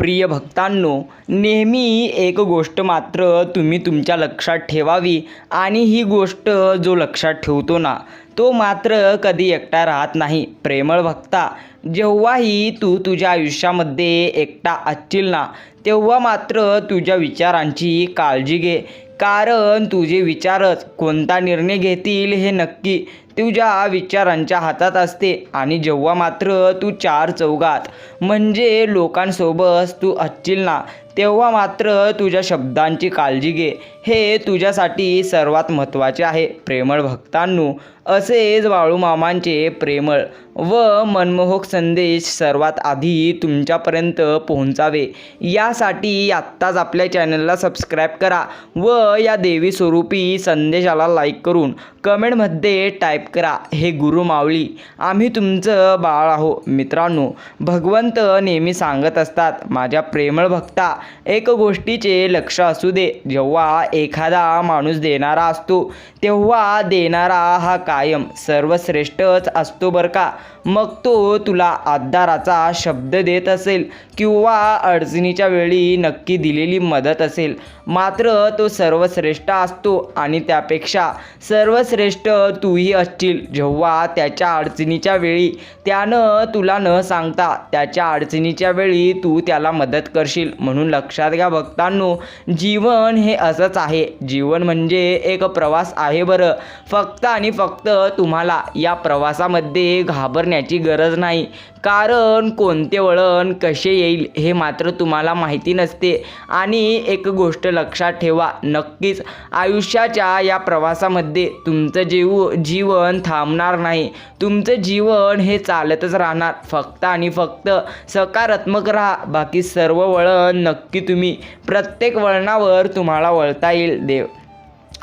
प्रिय भक्तांनो नेहमी एक गोष्ट मात्र तुम्ही तुमच्या लक्षात ठेवावी आणि ही गोष्ट जो लक्षात ठेवतो ना तो मात्र कधी एकटा राहत नाही. प्रेमळ भक्ता जेव्हाही तू तुझ्या आयुष्यामध्ये एकटा असशील ना तेव्हा मात्र तुझ्या विचारांची काळजी घे. कारण तुझे विचारच कोणता निर्णय घेतील हे नक्की तुझ्या विचारांच्या हातात असते आणि जेव्हा मात्र तू चार चौघात म्हणजे लोकांसोबत तू असशील ना तेव्हा मात्र तुझ्या शब्दांची काळजी घे. हे तुझ्यासाठी सर्वात महत्त्वाचे आहे प्रेमळ भक्तांनो. असेच बाळूमामांचे प्रेमळ व मनमोहक संदेश सर्वात आधी तुमच्यापर्यंत पोहोचावे. यासाठी आत्ताच आपल्या चॅनलला सबस्क्राईब करा व या देवी स्वरूपी संदेशाला लाईक करून कमेंटमध्ये टाईप करा. हे गुरु मावळी आम्ही तुमचं बाळ आहो. मित्रांनो भगवंत नेहमी सांगत असतात माझ्या प्रेमळ भक्ता एक गोष्टीचे लक्ष असू दे. जेव्हा एखादा माणूस देणारा असतो तेव्हा देणारा हा कायम सर्वश्रेष्ठच असतो बरं का. मग तो तुला आधाराचा शब्द देत असेल किंवा अडचणीच्या वेळी नक्की दिलेली मदत असेल. मात्र तो सर्वश्रेष्ठ असतो आणि त्यापेक्षा सर्वश्रेष्ठ तूही असशील. जेव्हा त्याच्या अडचणीच्या वेळी त्यानं तुला न सांगता त्याच्या अडचणीच्या वेळी तू त्याला मदत करशील. म्हणून लक्षात घ्या भक्तांनो जीवन हे असंच आहे. जीवन म्हणजे एक प्रवास आहे बरं. फक्त आणि फक्त तुम्हाला या प्रवासामध्ये घाबर करण्याची गरज नाही. कारण कोणते वळण कसे येईल हे मात्र तुम्हाला माहिती नसते. आणि एक गोष्ट लक्षात ठेवा नक्कीच आयुष्याच्या या प्रवासामध्ये तुमचं जीव जीवन थांबणार नाही. तुमचं जीवन हे चालतच राहणार. फक्त आणि फक्त सकारात्मक राहा. बाकी सर्व वळण नक्की तुम्ही प्रत्येक वळणावर तुम्हाला वळता येईल देव.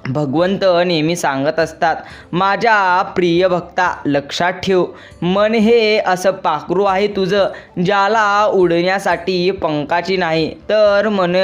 भगवंत नेहमी सांगत असतात माझ्या प्रिय भक्ता लक्षात ठेव. मन हे असं पाखरू आहे तुझं ज्याला उडण्यासाठी पंखाची नाही तर मन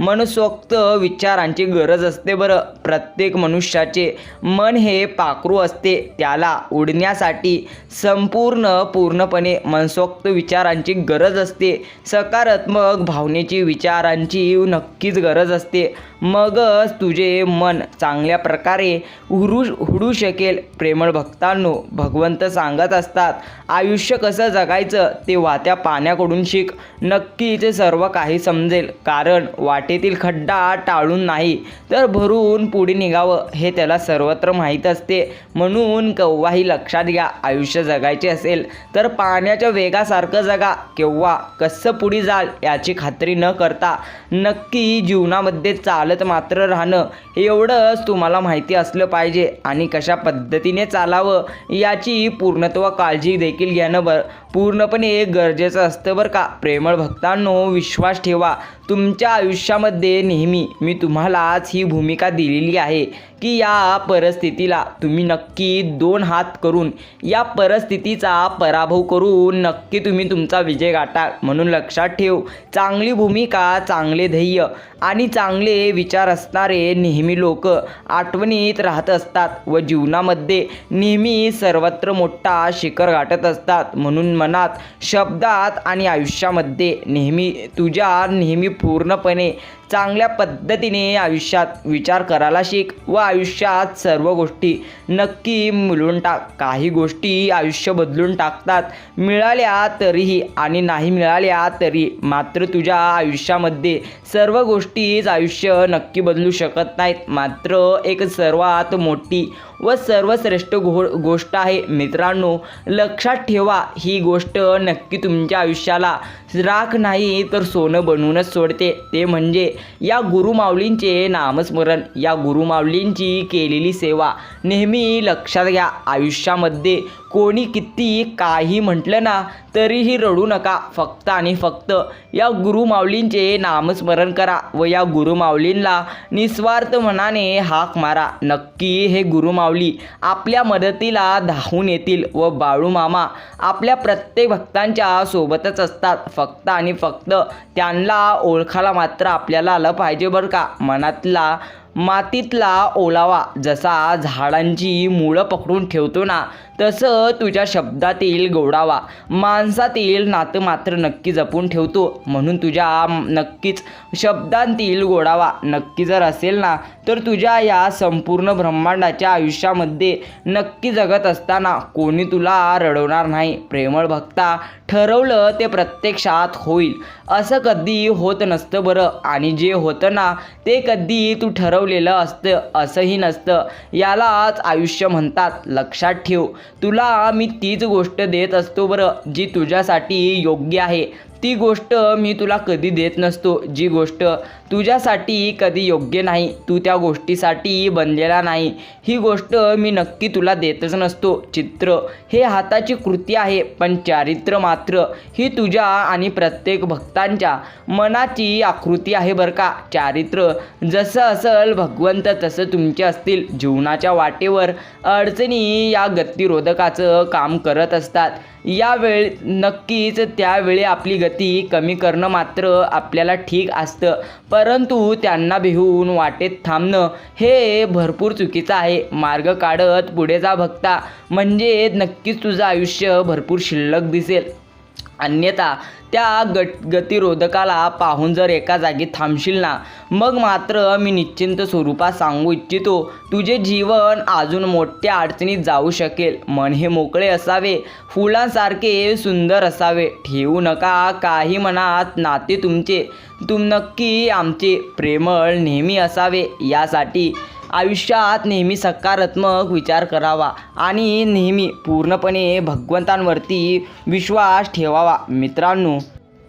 मनसोक्त विचारांची गरज असते बरं. प्रत्येक मनुष्याचे मन हे पाखरू असते. त्याला उडण्यासाठी संपूर्ण पूर्णपणे मनसोक्त विचारांची गरज असते. सकारात्मक भावनेची विचारांची नक्कीच गरज असते. मगच तुझे मन चांगल्या प्रकारे हुरू उडू शकेल. प्रेमळ भक्तांनो भगवंत सांगत असतात आयुष्य कसं जगायचं? ते वाहत्या पाण्याकडून शिक. नक्कीच सर्व काही समजेल. कारण वाट वाटेतील खड्डा टाळून नाही तर भरून पुढे निघावं हे त्याला सर्वत्र माहीत असते. म्हणून केव्हाही लक्षात घ्या आयुष्य जगायचे असेल तर पाण्याच्या वेगासारखं जगा. केव्हा कसं पुढे जाल याची खात्री न करता नक्की जीवनामध्ये चालत मात्र राहणं एवढंच तुम्हाला माहिती असलं पाहिजे. आणि कशा पद्धतीने चालावं याची पूर्णत्व काळजी देखील घेणं बर पूर्णपणे गरजेचं असतं बरं का. प्रेमळ भक्तांनो विश्वास ठेवा. तुमच्या आयुष्यामध्ये नेहमी मी तुम्हालाच ही भूमिका दिलेली आहे. की या परिस्थितीला तुम्ही नक्की दोन हात करून या परिस्थितीचा पराभव करून नक्की तुम्ही तुमचा विजय गाठा म्हणून लक्षात ठेव. चांगली भूमिका चांगले ध्येय आणि चांगले विचार असणारे नेहमी लोक आठवणीत राहत असतात व जीवनामध्ये नेहमी सर्वत्र मोठा शिखर गाठत असतात. म्हणून मनात शब्दात आणि आयुष्यामध्ये नेहमी तुझ्या नेहमी पूर्णपणे चांगल्या पद्धतीने आयुष्यात विचार करायला शिक व आयुष्यात सर्व गोष्टी नक्की मिळून टाक. काही गोष्टी आयुष्य बदलून टाकतात. मिळाल्या तरीही आणि नाही मिळाल्या तरी मात्र तुझ्या आयुष्यामध्ये सर्व गोष्टीच आयुष्य नक्की बदलू शकत नाहीत. मात्र एक सर्वात मोठी व सर्वश्रेष्ठ गो गोष्ट आहे मित्रांनो लक्षात ठेवा ही गोष्ट नक्की तुमच्या आयुष्याला राख नाही तर सोनं बनवूनच सोडते. ते म्हणजे या गुरुमाऊलींचे नामस्मरण या गुरुमाऊलींची केलेली सेवा नेहमी लक्षात घ्या. आयुष्यामध्ये कोणी किती काही म्हटलं ना तरीही रडू नका. फक्त आणि फक्त या गुरुमाऊलींचे नामस्मरण करा व या गुरुमाऊलींना निस्वार्थ मनाने हाक मारा. नक्की हे गुरुमाऊली आपल्या मदतीला धावून येतील व बाळूमामा आपल्या प्रत्येक भक्तांच्या सोबतच असतात. फक्त आणि फक्त त्यांना ओळखायला मात्र आपल्याला आलं पाहिजे बरं का. मनातला मातीतला ओलावा जसा झाडांची मुळं पकडून ठेवतो ना तसं तुझ्या शब्दातील गोडावा माणसातील नातं मात्र नक्की जपून ठेवतो. म्हणून तुझ्या नक्कीच शब्दांतील गोडावा नक्की जर असेल ना तर तुझ्या या संपूर्ण ब्रह्मांडाच्या आयुष्यामध्ये नक्की जगत असताना कोणी तुला रडवणार नाही. प्रेमळ भक्ता ठरवलं ते प्रत्यक्षात होईल. असं कधी होत नसतं बरं. आणि जे होतं ना ते कधी तू ठरवलेलं असतं असंही नसतं. यालाच आयुष्य म्हणतात. लक्षात ठेव. तुला मी तीच गोष्ट देत असतो बरं जी तुझ्यासाठी योग्य आहे. ती गोष्ट मी तुला कधी देत नसतो. जी गोष्ट तुझ्यासाठी कधी योग्य नाही तू त्या गोष्टीसाठी बनलेला नाही. ही गोष्ट मी नक्की तुला देतच नसतो. चित्र हे हाताची कृती आहे पण चारित्र्य मात्र ही तुझ्या आणि प्रत्येक भक्तांच्या मनाची आकृती आहे बरं का. चारित्र्य जसं असल भगवंत तसं तुमचे असतील. जीवनाच्या वाटेवर अडचणी या गतिरोधकाचं काम करत असतात. यावेळी नक्कीच त्यावेळी आपली गती कमी करणं मात्र आपल्याला ठीक असतं. परंतु त्यांना भिवून वाटेत थांबणं हे भरपूर चुकीचं आहे. मार्ग काढत पुढे जा भक्ता. म्हणजे नक्कीच तुझं आयुष्य भरपूर शिल्लक दिसेल. अन्यथा त्या गट गतिरोधकाला पाहून जर एका जागी थांबशील ना मग मात्र मी निश्चिंत स्वरूपात सांगू इच्छितो तुझे जीवन अजून मोठ्या अडचणीत जाऊ शकेल. मन हे मोकळे असावे फुलांसारखे सुंदर असावे. ठेवू नका काही मनात नाते तुमचे तुम नक्की आमचे. प्रेमळ नेहमी असावे. यासाठी आयुष्यात नेहमी सकारात्मक विचार करावा आणि नेहमी पूर्णपणे भगवंतांवरती विश्वास ठेवावा. मित्रांनो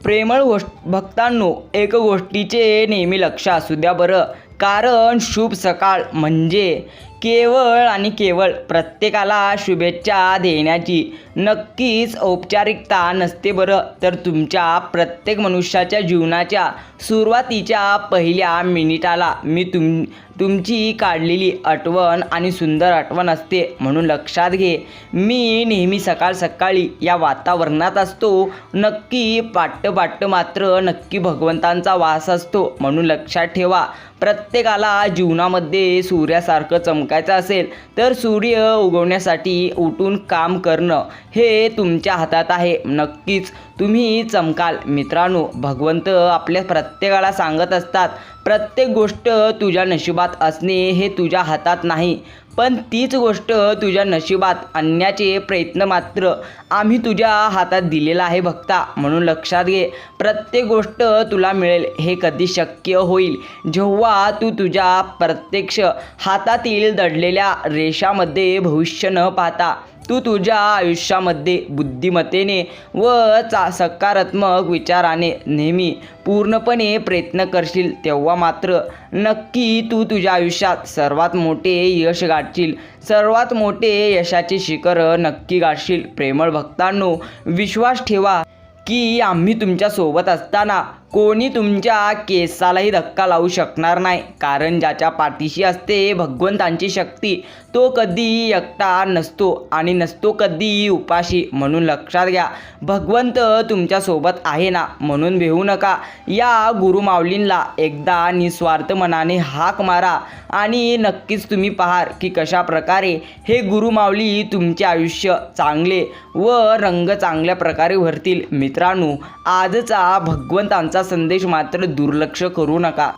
प्रेमळ गोष्ट भक्तांनो एक गोष्टीचे नेहमी लक्ष असू द्या बरं. कारण शुभ सकाळ म्हणजे केवळ आणि केवळ प्रत्येकाला शुभेच्छा देण्याची नक्कीच औपचारिकता नसते बरं. तर तुमच्या प्रत्येक मनुष्याच्या जीवनाच्या सुरुवातीच्या पहिल्या मिनिटाला मी तुम तुमची काढलेली आठवण आणि सुंदर आठवण असते. म्हणून लक्षात घे मी नेहमी सकाळ सकाळी या वातावरणात असतो. नक्की पाट्ट पाट्ट मात्र नक्की भगवंतांचा वास असतो. म्हणून लक्षात ठेवा प्रत्येकाला जीवनामध्ये सूर्यासारखं चमकायचं असेल तर सूर्य उगवण्यासाठी उठून काम करणं हे तुमच्या हातात आहे. नक्कीच तुम्ही चमकाल. मित्रांनो भगवंत आपल्या प्रत्येकाला सांगत असतात प्रत्येक गोष्ट तुझ्या नशिबात असणे हे तुझ्या हातात नाही पण तीच गोष्ट तुझ्या नशिबात आणण्याचे प्रयत्न मात्र आम्ही तुझ्या हातात दिलेला आहे भक्ता. म्हणून लक्षात घे प्रत्येक गोष्ट तुला मिळेल हे कधी शक्य होईल. जेव्हा तू तुझ्या प्रत्यक्ष हातातील दडलेल्या रेषामध्ये भविष्य न पाहता तू तुझ्या आयुष्यामध्ये बुद्धिमत्तेने व चा सकारात्मक विचाराने नेहमी पूर्णपणे प्रयत्न करशील तेव्हा मात्र नक्की तू तुझ्या आयुष्यात सर्वात मोठे यश गाठशील. सर्वात मोठे यशाचे शिखर नक्की गाठशील. प्रेमळ भक्तांनो विश्वास ठेवा की आम्ही तुमच्यासोबत असताना कोणी तुमच्या केसालाही धक्का लावू शकणार नाही. कारण ज्याच्या पाठीशी असते भगवंतांची शक्ती तो कधीही एकटा नसतो आणि नसतो कधीही उपाशी. म्हणून लक्षात घ्या भगवंत तुमच्यासोबत आहे ना? म्हणून भेऊ नका. या गुरुमाऊलींला एकदा निस्वार्थ मनाने हाक मारा आणि नक्कीच तुम्ही पहार की कशा प्रकारे हे गुरुमाऊली तुमचे आयुष्य चांगले व रंग चांगल्या प्रकारे भरतील. मित्रांनो आजचा भगवंतांचा संदेश मात्र दुर्लक्ष करू नका.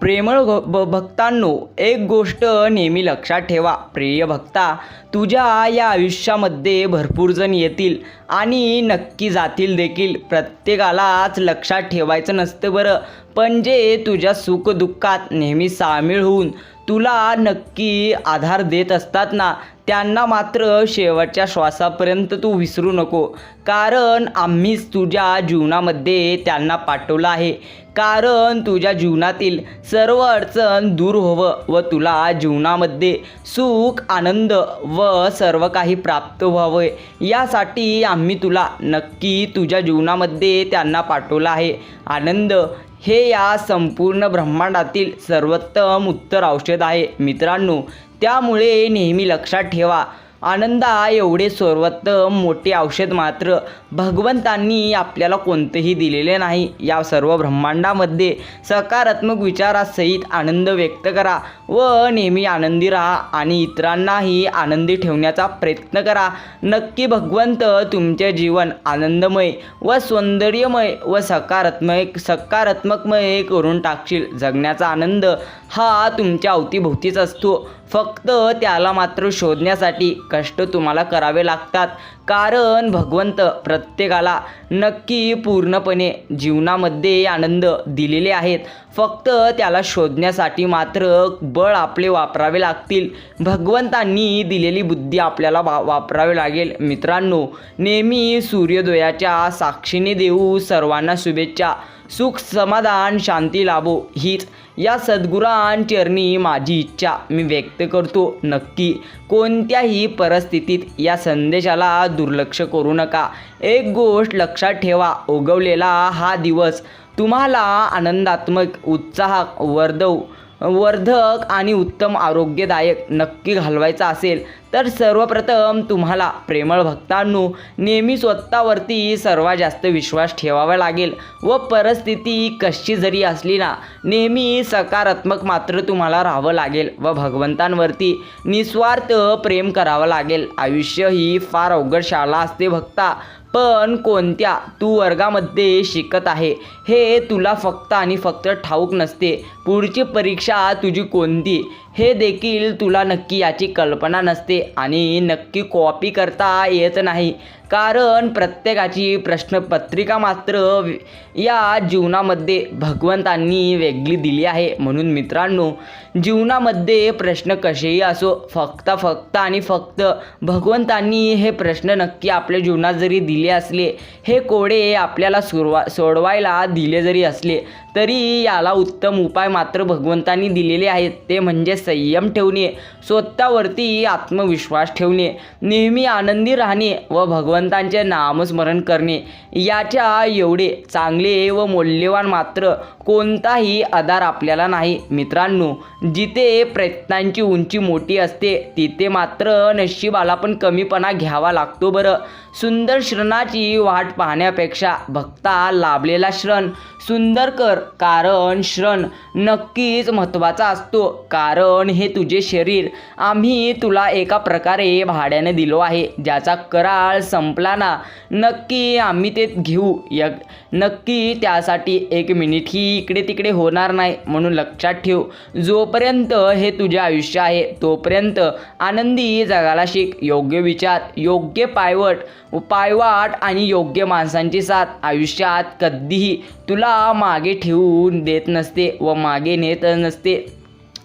प्रेमळ भक्तांनो एक गोष्ट नेहमी लक्षात ठेवा. प्रिय भक्ता तुझ्या या आयुष्यामध्ये भरपूर जण येतील आणि नक्की जातील देखील. प्रत्येकालाच लक्षात ठेवायचं नसतं बरं. पण जे तुझ्या सुखदुःखात नेहमी सामील होऊन तुला नक्की आधार देत असतात ना त्यांना मात्र शेवटच्या श्वासापर्यंत तू विसरू नको. कारण आम्हीच तुझ्या जीवनामध्ये त्यांना पाठवलं आहे. कारण तुझ्या जीवनातील सर्व अडचण दूर व्हावं व तुला जीवनामध्ये सुख आनंद व सर्व काही प्राप्त व्हावे. यासाठी आम्ही तुला नक्की तुझ्या जीवनामध्ये त्यांना पाठवलं आहे. आनंद हे या संपूर्ण ब्रह्मांडातील सर्वोत्तम उत्तर औषध आहे मित्रांनो. त्यामुळे नेहमी लक्षात ठेवा. आनंदा एवढे सर्वोत्तम मोठे औषध मात्र भगवंतांनी आपल्याला कोणतेही दिलेले नाही. या सर्व ब्रह्मांडामध्ये सकारात्मक विचारासहित आनंद व्यक्त करा व नेहमी आनंदी राहा आणि इतरांनाही आनंदी ठेवण्याचा प्रयत्न करा. नक्की भगवंत तुमचे जीवन आनंदमय व सौंदर्यमय व सकारात्मक सकारात्मकमय करून टाकशील. जगण्याचा आनंद हा तुमच्या अवतीभोवतीच असतो. फक्त त्याला मात्र शोधण्यासाठी कष्ट तुम्हाला करावे लागतात. कारण भगवंत प्रत्येकाला नक्की पूर्णपणे जीवनामध्ये आनंद दिलेले आहेत. फक्त त्याला शोधण्यासाठी मात्र बळ आपले वापरावे लागतील. भगवंतांनी दिलेली बुद्धी आपल्याला वा वापरावी लागेल. मित्रांनो नेहमी सूर्योदयाच्या साक्षीने देऊ सर्वांना शुभेच्छा. सुख समाधान शांती लाभो हीच या सद्गुरांचरणी माझी इच्छा. मी व्यक्त करतो नक्की. कोणत्याही परिस्थितीत या संदेशाला दुर्लक्ष करू नका. एक गोष्ट लक्षात ठेवा उगवलेला हा दिवस तुम्हाला आनंदात्मक उत्साह वर्धव वर्धक आणि उत्तम आरोग्यदायक नक्की घालवायचा असेल तर सर्वप्रथम तुम्हाला प्रेमळ भक्तांनो नेहमी स्वतःवरती सर्वात जास्त विश्वास ठेवावा लागेल व परिस्थिती कशी जरी असली ना नेहमी सकारात्मक मात्र तुम्हाला राहावं लागेल व भगवंतांवरती निस्वार्थ प्रेम करावं लागेल. आयुष्य ही फार अवघड शाळा असते भक्ता. पण कोणत्या? तू वर्गामध्ये शिकत आहे. हे तुला फक्त आणि फक्त ठाऊक नसते. पुढची परीक्षा तुझी कोणती? हे देखील तुला नक्की याची कल्पना नसते आणि नक्की कॉपी करता येत नाही. कारण प्रत्येकाची प्रश्नपत्रिका मात्र या जीवनामध्ये भगवंतांनी वेगळी दिली आहे. म्हणून मित्रांनो जीवनामध्ये प्रश्न कसेही असो फक्त फक्त आणि फक्त भगवंतांनी हे प्रश्न नक्की आपल्या जीवनात जरी दिले असले हे कोडे आपल्याला सुरवा सोडवायला दिले जरी असले तरी याला उत्तम उपाय मात्र भगवंतांनी दिलेले आहेत. ते म्हणजे संयम ठेवणे स्वतःवरती आत्मविश्वास ठेवणे नेहमी आनंदी राहणे व भगवंतांचे नामस्मरण करणे याच्या एवढे चांगले व मौल्यवान मात्र कोणताही आधार आपल्याला नाही. मित्रांनो जिथे प्रयत्नांची उंची मोठी असते तिथे मात्र नशिबाला पण कमीपणा घ्यावा लागतो बरं. सुंदर श्रणाची वाट पाहण्यापेक्षा भक्ता लाभलेला श्रण सुंदर कर कारण श्रण नक्कीच महत्त्वाचा असतो. कारण हे तुझे शरीर आम्ही तुला एका प्रकारे भाड्याने दिलो आहे. ज्याचा कराळ संपला ना नक्की आम्ही ते घेऊ. य नक्की त्यासाठी एक मिनिटही इकडे तिकडे होणार नाही म्हणून लक्षात ठेव. जोपर्यंत हे तुझे आयुष्य आहे तोपर्यंत आनंदी जगाला शिक. योग्य विचार योग्य पायवट पायवाट आणि योग्य माणसांची साथ. आयुष्यात कधीही तुला मागे ठेवून देत नसते व मागे नेत नसते.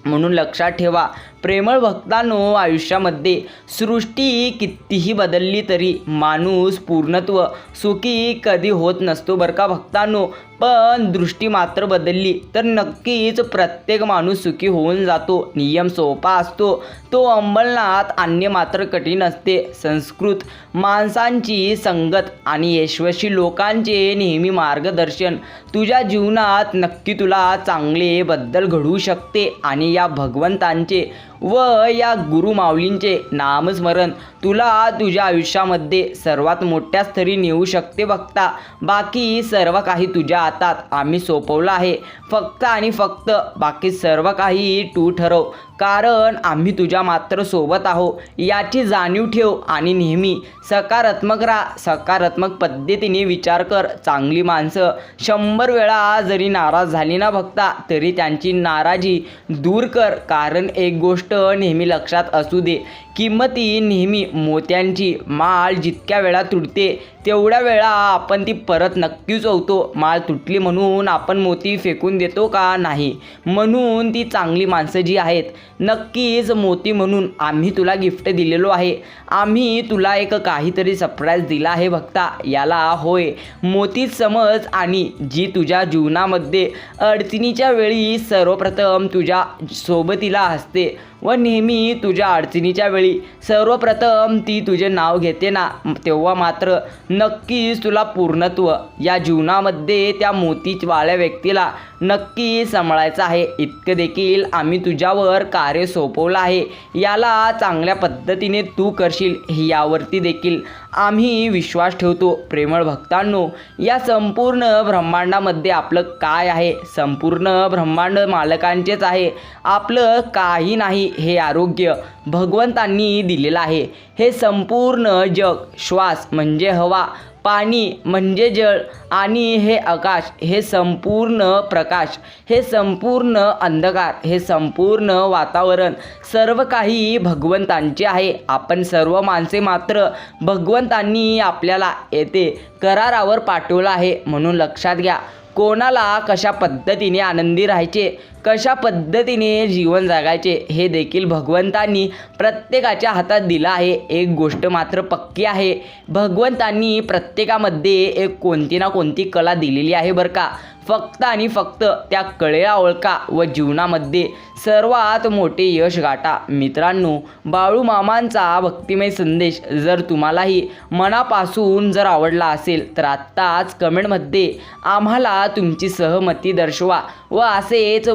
म्हणून लक्षात ठेवा. प्रेमळ भक्तांनो आयुष्यामध्ये सृष्टी कितीही बदलली तरी माणूस पूर्णत्व सुखी कधी होत नसतो बरं का भक्तांनो? पण दृष्टी मात्र बदलली तर नक्कीच प्रत्येक माणूस सुखी होऊन जातो नियम सोपा असतो. तो अंमलनात आणणे मात्र कठीण असते. संस्कृत माणसांची संगत आणि यशस्वी लोकांचे नेहमी मार्गदर्शन तुझ्या जीवनात नक्की तुला चांगले बद्दल घडू शकते आणि या भगवंतांचे व या गुरुमाऊलींचे नामस्मरण तुला तुझ्या आयुष्यामध्ये सर्वात मोठ्या स्तरी नेऊ शकते बघता बाकी सर्व काही तुझ्या हातात. आम्ही सोपवलं आहे. फक्त आणि फक्त बाकी सर्व काही तू ठरव. कारण आम्ही तुझ्या मात्र सोबत आहो याची जाणीव ठेव आणि नेहमी सकारात्मक राहा. सकारात्मक पद्धतीने विचार कर. चांगली माणसं. शंभर वेळा जरी नाराज झाली ना बघता तरी त्यांची नाराजी दूर कर. कारण एक गोष्ट नेहमी लक्षात असू दे. किंमती नेहमी मोत्यांची माळ जितक्या वेळा तुटते तेवढ्या वेळा आपण ती परत नक्कीच होतो माळ तुटली म्हणून आपण मोती फेकून देतो का नाही? म्हणून ती चांगली माणसं जी आहेत नक्कीच मोती म्हणून आम्ही तुला गिफ्ट दिलेलो आहे. आम्ही तुला एक काहीतरी सरप्राईज दिला आहे बघता याला होय. मोती समज आणि जी तुझ्या जीवनामध्ये अडचणीच्या वेळी सर्वप्रथम तुझ्या सोबतीला असते. व नेहमी तुझ्या अडचणीच्या वेळी. सर्वप्रथम ती तुझे नाव घेते ना तेव्हा मात्र नक्कीच तुला पूर्णत्व. या जीवनामध्ये त्या मोतीवाल्या व्यक्तीला नक्की सांभाळायचं आहे. इतकं देखील आम्ही तुझ्यावर कार्य सोपवलं आहे. याला चांगल्या पद्धतीने तू करशील यावरती देखील आम्ही विश्वास ठेवतो प्रेमळ भक्तांनो या संपूर्ण ब्रह्मांडामध्ये आपलं काय आहे? संपूर्ण ब्रह्मांड मालकांचेच आहे. आपलं काही नाही हे आरोग्य भगवंतांनी दिलेलं आहे. हे संपूर्ण जग श्वास म्हणजे हवा पाणी म्हणजे जळ आणि हे आकाश हे संपूर्ण प्रकाश हे संपूर्ण अंधकार हे संपूर्ण वातावरण सर्व काही भगवंतांचे आहे. आपण सर्व माणसे मात्र भगवंतांनी आपल्याला येथे करारावर पाठवलं आहे म्हणून लक्षात घ्या. कोणाला कशा पद्धतीने आनंदी राहायचे कशा पद्धतीने जीवन जगायचे हे देखील भगवंतांनी प्रत्येकाच्या हातात दिलं आहे. एक गोष्ट मात्र पक्की आहे. भगवंतांनी प्रत्येकामध्ये एक कोणती ना कोणती कला दिलेली आहे बरं का. फक्त आणि फक्त त्या कळेला ओळखा व जीवनामध्ये सर्वात मोठे यश गाठा. मित्रांनो बाळू मामांचा भक्तिमय संदेश जर तुम्हालाही मनापासून जर आवडला असेल तर आत्ताच कमेंटमध्ये आम्हाला तुमची सहमती दर्शवा व असेच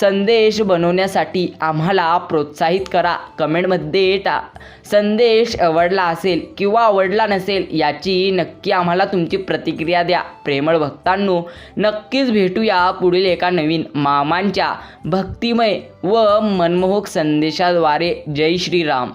संदेश बनवण्यासाठी आम्हाला प्रोत्साहित करा. कमेंटमध्ये टा संदेश आवडला असेल किंवा आवडला नसेल याची नक्की आम्हाला तुमची प्रतिक्रिया द्या. प्रेमळ भक्तांनो नक्कीच भेटूया पुढील एका नवीन मामांच्या भक्तिमय व मनमोहक संदेशाद्वारे. जय श्रीराम.